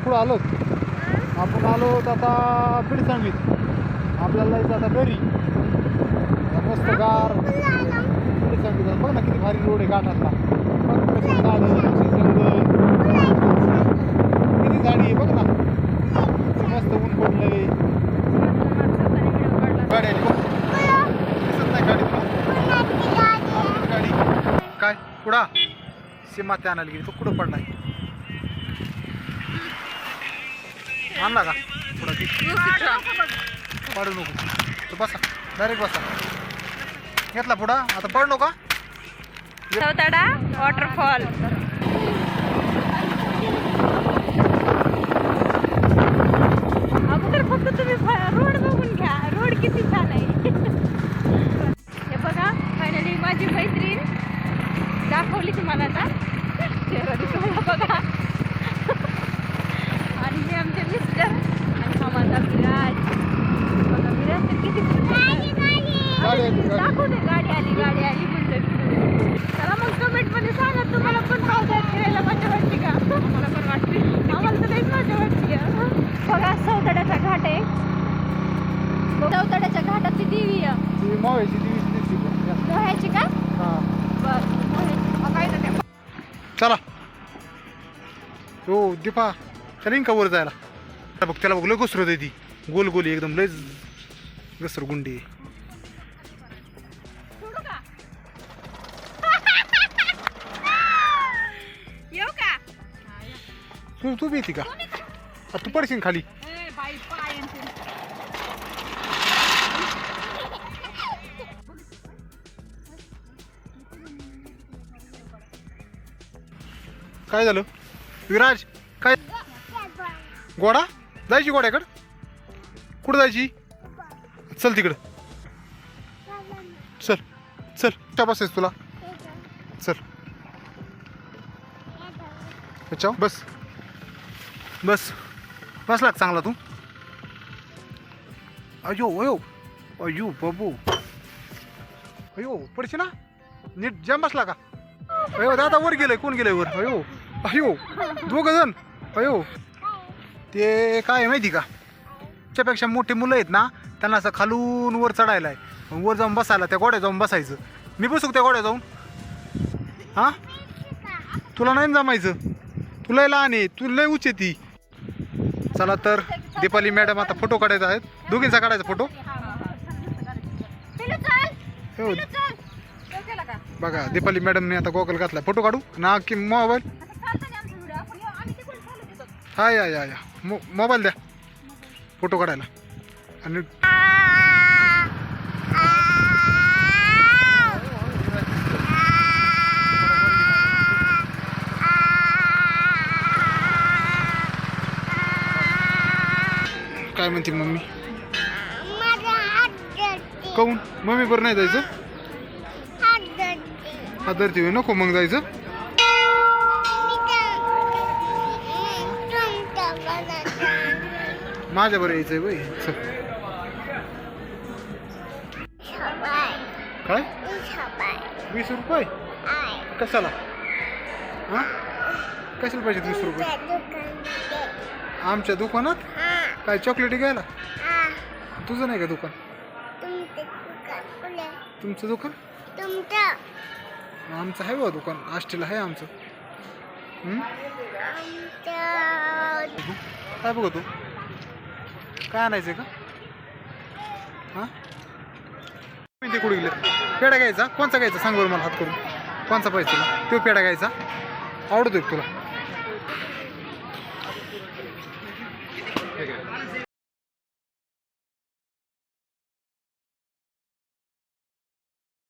कुठं आलो? आपण आलो आता बीड सांगीत आपल्याला जायचं आता घरी. मस्त गार सांगीत बघ ना किती भारी रोड आहे घाटातला. बघ कशी झाडं कशी जंगल. किती झाडी आहे बघ ना. मस्त ऊन पडलंय. गाडी दिसत नाही गाडी गाडी काय? कुडा सीमा त्या आणायला गेली. तो कुठं पडलाय? आणला का पुढं ती पाडू नको. तो बसा. डायरेक्ट बसा. घेतला पुढं. आता पड नका चौताडा वॉटरफॉल अगोदर फक्त तुम्ही रोड बघून घ्या रोड किती छान आहे हे बघा फायनली माझी मैत्रीण दाखवली तुम्हाला आता चेहरा दिसला बघा आणि मी आमचे मिस्टर आणि हा माझा विराज बघा विराज तर किती खुश आहे. गाडी आली. दाखवू दे गाडी आली गाडी आली म्हणते. चला मग कमेंटमध्ये सांगा तुम्हाला पण पावसाळ्यात फिरायला मजा वाटते का? मला पण वाटते. आम्हाला तर लईच मजा वाटते बघा सौतड्याचा घाट आहे. सौतड्याच्या घाटातली देवी आहे. दिसली बघ. लोह्याची का? हा. बर काय तर चला. हो दीपा त्याला येईन का वर जायला. बघ त्याला बघ लय घसरत आहे ती. गोल गोल एकदम लय घसर गुंडी आहे. तू तू भीती येते का? आ, तू पडशील खाली. काय झालं? विराज काय? गोडा जायची गोड्याकडं कुठं जायची? चल तिकडं. चल चल त्या बसायच तुला. चल. अच्छा बस. बस. बसला लाग चांगला तू? अयो अयो. अयो बाबू. अयो पडशी ना? नीट जाम बसला का? अयो दादा वर गेलंय. कोण गेलंय वर? अयो अयो दोघ जण. अयो ते काय आहे माहिती का? त्यापेक्षा मोठी मुलं आहेत ना त्यांना असं खालून वर चढायला आहे वर जाऊन बसायला त्या गोड्या जाऊन बसायचं. मी बसू त्या गोड्या जाऊन? हा? तुला नाही ना जमायचं? तुला लहान आहे तू लय उच ती. चला तर दीपाली मॅडम आता फोटो काढायचा आहेत. दोघींचा काढायचा फोटो. हो. बघा दीपाली मॅडमने आता गॉगल घातला फोटो काढू? ना की मोबाईल हा या या या. मो मोबाईल द्या. फोटो काढायला. आणि काय म्हणते मम्मी? काऊन? मम्मी बरं नाही जायचं? हा धरती. नको मग जायचं? माझ्या बरं यायचंय बाई काय? वीस रुपये? कशाला? हा? कशाला पाहिजे वीस रुपये? आमच्या दुकानात काय चॉकलेटी घ्यायला? तुझं नाही का दुकान? तुमचं दुकान आमचं आहे बा दुकान. आष्टीला आहे आमचं. हं? काय बघतो? काय आणायचंय का? हा? ते कुठे गेले? पेढा घ्यायचा? कोणचा घ्यायचा? सांग बरं मला हात करून. कोणचा पाहिजे तुला? तो पेढा घ्यायचा? आवडतोय का থেকে।